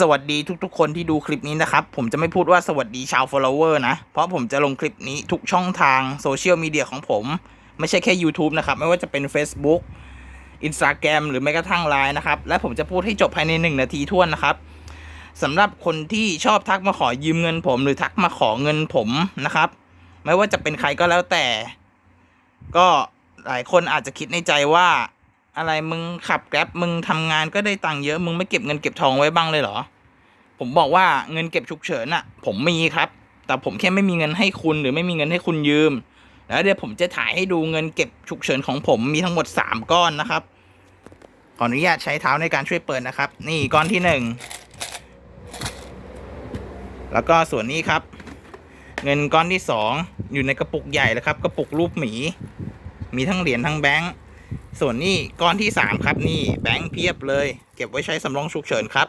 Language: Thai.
สวัสดีทุกๆ คนที่ดูคลิปนี้นะครับ ผมจะไม่พูดว่าสวัสดีชาว follower นะ เพราะผมจะลงคลิปนี้ทุกช่องทางโซเชียลมีเดียของผม ไม่ใช่แค่ YouTube นะครับ ไม่ว่าจะเป็น Facebook Instagram หรือแม้กระทั่ง Line นะครับ และผมจะพูดให้จบภายใน 1 นาทีท้วนนะครับสำหรับคนที่ชอบทักมาขอยืมเงินผม หรือทักมาขอเงินผมนะครับ ไม่ว่าจะเป็นใครก็แล้วแต่ ก็หลายคนอาจจะคิดในใจว่า อะไรมึงขับแกร็บมึงทำงานก็ได้ตังค์เยอะมึงไม่เก็บเงินเก็บทองไว้บ้างเลยเหรอ ผมบอกว่าเงินเก็บฉุกเฉินอะผมมีครับ แต่ผมแค่ไม่มีเงินให้คุณหรือไม่มีเงินให้คุณยืม แล้วเดี๋ยวผมจะถ่ายให้ดูเงินเก็บฉุกเฉินของผมมีทั้งหมดสามก้อนนะครับขออนุญาตใช้เท้าในการช่วยเปิดนะครับ นี่ก้อนที่หนึ่งแล้วก็ส่วนนี้ครับ เงินก้อนที่สองอยู่ในกระปุกใหญ่แล้วครับ กระปุกรูปหมี มีทั้งเหรียญทั้งแบงค์ ส่วนนี้ก้อนที่สามครับนี่แบงค์เพียบเลย เก็บไว้ใช้สำรองฉุกเฉินครับ